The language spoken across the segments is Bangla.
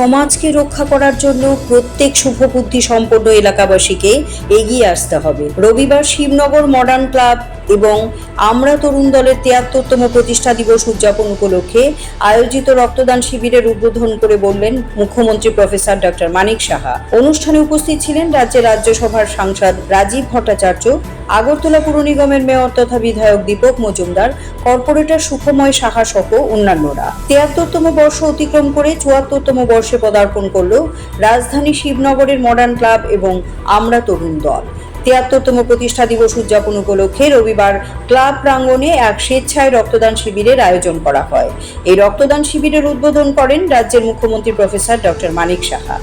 সমাজকে রক্ষা করার জন্য প্রত্যেক শুভবুদ্ধি সম্পন্ন এলাকাবাসীকে এগিয়ে আসতে হবে। রবিবার শিবনগর মডার্ন ক্লাব এবং আমরা তরুণ দলের তিয়াত্তরতম প্রতিষ্ঠা দিবস উদযাপন উপলক্ষে আয়োজিত রক্তদান শিবিরের উদ্বোধন করে বললেন মুখ্যমন্ত্রী প্রফেসর ডক্টর মানিক সাহা। অনুষ্ঠানে উপস্থিত ছিলেন রাজ্যের রাজ্যসভার সাংসদ রাজীব ভট্টাচার্য, আগরতলা পুর নিগমের মেয়র তথা বিধায়ক দীপক মজুমদার, কর্পোরেটর সুখময় সাহা সহ অন্যান্যরা। তিয়াত্তরতম বর্ষ অতিক্রম করে চুয়াত্তরতম বর্ষে পদার্পণ করল রাজধানী শিবনগরের মডার্ন ক্লাব এবং আমরা তরুণ দল। তিয়াত্তরতম প্রতিষ্ঠা দিবস উদযাপন উপলক্ষে রবিবার ক্লাব প্রাঙ্গণে এক স্বেচ্ছায় রক্তদান শিবিরের আয়োজন করা হয়। এই রক্তদান শিবিরের উদ্বোধন করেন রাজ্যের মুখ্যমন্ত্রী প্রফেসর ডক্টর মানিক সাহা।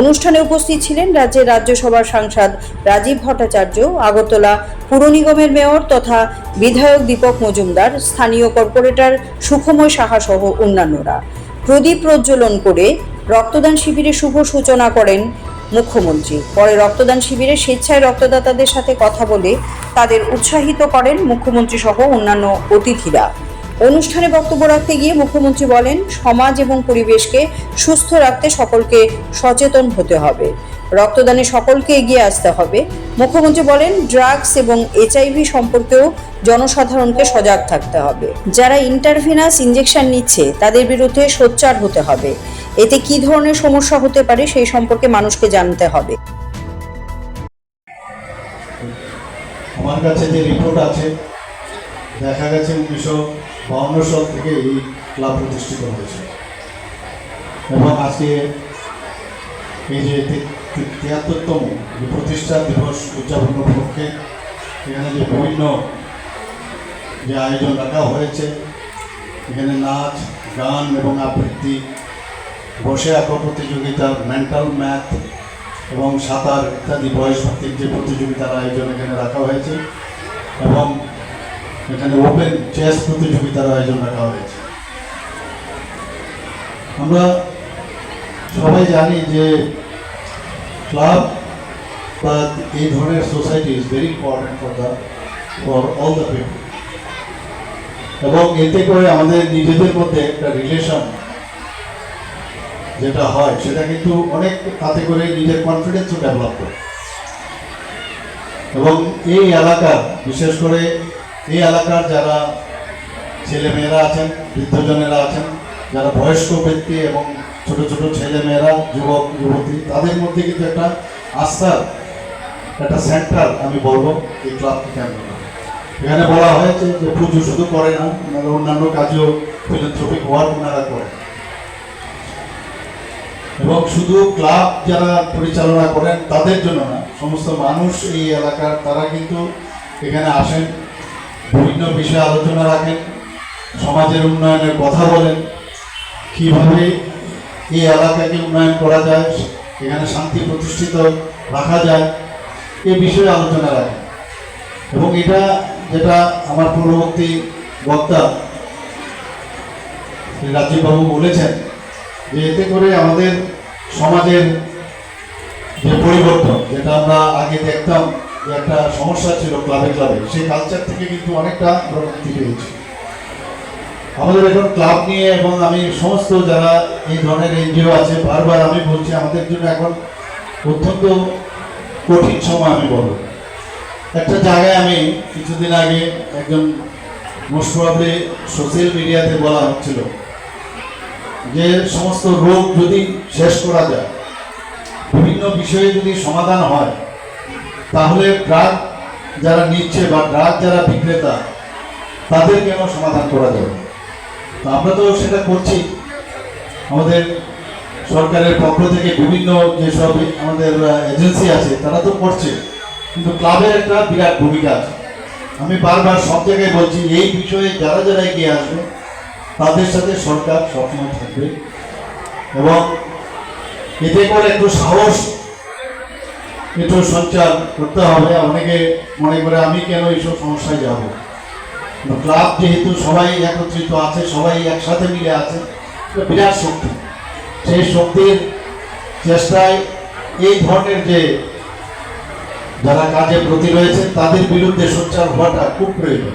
অনুষ্ঠানে উপস্থিত ছিলেন রাজ্যের রাজ্যসভার সাংসদ রাজীব ভট্টাচার্য, আগরতলা পুর নিগমের মেয়র তথা বিধায়ক দীপক মজুমদার, স্থানীয় কর্পোরেটর সুখময় সাহা সহ অন্যান্যরা। প্রদীপ প্রজ্বলন করে রক্তদান শিবিরের শুভ সূচনা করেন মুখ্যমন্ত্রী। পরে রক্তদান শিবিরে স্বেচ্ছায় রক্তদাতাদের সাথে কথা বলে তাদের উৎসাহিত করেন মুখ্যমন্ত্রী সহ অন্যান্য অতিথিরা। অনুষ্ঠানে বক্তব্য রাখতে গিয়ে মুখ্যমন্ত্রী বলেন, সমাজ এবং পরিবেশকে সুস্থ রাখতে সকলকে সচেতন হতে হবে। রক্তদানে সকলকে এগিয়ে আসতে হবে। মুখ্যমন্ত্রী বলেন, ড্রাগস এবং এইচআইভি সম্পর্কেও জনসাধারণকে সজাগ থাকতে হবে। যারা ইন্টারভিনাস ইঞ্জেকশন নিচ্ছে, তাদের বিরুদ্ধে সোচ্চার হতে হবে। এতে কি ধরনের সমস্যা হতে পারে সেই সম্পর্কে মানুষকে জানতে হবে। আমার কাছে যে রিপোর্ট আছে, দেখা গেছে উনিশশো বাউন্ন সাল থেকে এই ক্লাব প্রতিষ্ঠিত হয়েছে। এবং আজকে এই যে তিয়াত্তরতম প্রতিষ্ঠা দিবস উদযাপন উপলক্ষে এখানে যে বিভিন্ন যে আয়োজন রাখা হয়েছে, এখানে নাচ, গান এবং আবৃত্তি বসে আঁকা প্রতিযোগিতা মেন্টাল ম্যাথ এবং সাঁতার ইত্যাদি বয়স ভিত্তিক যে প্রতিযোগিতার আয়োজন এখানে রাখা হয়েছে এবং এখানে ওপেন চেস প্রতিযোগিতার আয়োজন রাখা হয়েছে। আমরা সবাই জানি যে ক্লাব বা এই ধরনের society is very important for the for all the people এবং এতে করে আমাদের নিজেদের মধ্যে একটা রিলেশন যেটা হয়, সেটা কিন্তু অনেক তাতে করে নিজের কনফিডেন্সও ডেভেলপ করে এবং এই এলাকার, বিশেষ করে এই এলাকার যারা ছেলেমেয়েরা আছেন, বৃদ্ধজনেরা আছেন, যারা বয়স্ক ব্যক্তি এবং ছোট ছোট ছেলেমেয়েরা, যুবক, যুবতী, তাদের মধ্যে কিন্তু একটা আস্থার, একটা সেন্টার আমি বলব এই ক্লাবকে কেন্দ্র করে। এখানে বলা হয়েছে যে পুজো শুধু করে না অন্যান্য কাজেও ফিলান্থ্রপিক ওয়ার্ক ওনারা করেন এবং শুধু ক্লাব যারা পরিচালনা করেন, তাদের জন্য না, সমস্ত মানুষ এই এলাকার, তারা কিন্তু এখানে আসেন, বিভিন্ন বিষয়ে আলোচনা রাখেন, সমাজের উন্নয়নের কথা বলেন, কীভাবে এই এলাকাকে উন্নয়ন করা যায়, এখানে শান্তি প্রতিষ্ঠিত রাখা যায়, এ বিষয়ে আলোচনা রাখেন। এবং এটা যেটা আমার পূর্ববর্তী বক্তা রাজীববাবু বলেছেন যে এতে করে আমাদের সমাজের যে পরিবর্তন, যেটা আমরা আগে দেখতাম যে একটা সমস্যা ছিল ক্লাবে ক্লাবে সেই কালচার থেকে কিন্তু অনেকটা আমরা মুক্তি পেয়েছি। আমাদের এখন ক্লাব নিয়ে এবং আমি সমস্ত যারা এই ধরনের এনজিও আছে, বারবার আমি বলছি, আমাদের জন্য এখন অত্যন্ত কঠিন সময় আমি বলব। একটা জায়গায় আমি কিছুদিন আগে একজন মোস্ট সোশ্যাল মিডিয়াতে বলা হচ্ছিল যে সমস্ত রোগ যদি শেষ করা যায়, বিভিন্ন বিষয়ে যদি সমাধান হয়, তাহলে ড্রাগ যারা নিচ্ছে বা ড্রাগ যারা বিক্রেতা, তাদের কেন সমাধান করা যাবে তো আমরা তো সেটা করছি। আমাদের সরকারের পক্ষ থেকে বিভিন্ন যেসব আমাদের এজেন্সি আছে, তারা তো করছে। কিন্তু ক্লাবের একটা বিরাট ভূমিকা আছে। আমি বারবার সব জায়গায় বলছি, এই বিষয়ে যারা যারা এগিয়ে আসবে তাদের সাথে সরকার সবসময় থাকবে। এবং এতে করে একটু সাহস, একটু সঞ্চার করতে হবে। অনেকে মনে করে, আমি কেন এইসব সমস্যায় যাব? ক্লাব যেহেতু সবাই একত্রিত আছে, সবাই একসাথে মিলে আছে বিরাট শক্তি। সেই শক্তির চেষ্টায় এই ধরনের যে যারা কাজে প্রতি রয়েছে তাদের বিরুদ্ধে সোচ্চার হওয়াটা খুব প্রয়োজন।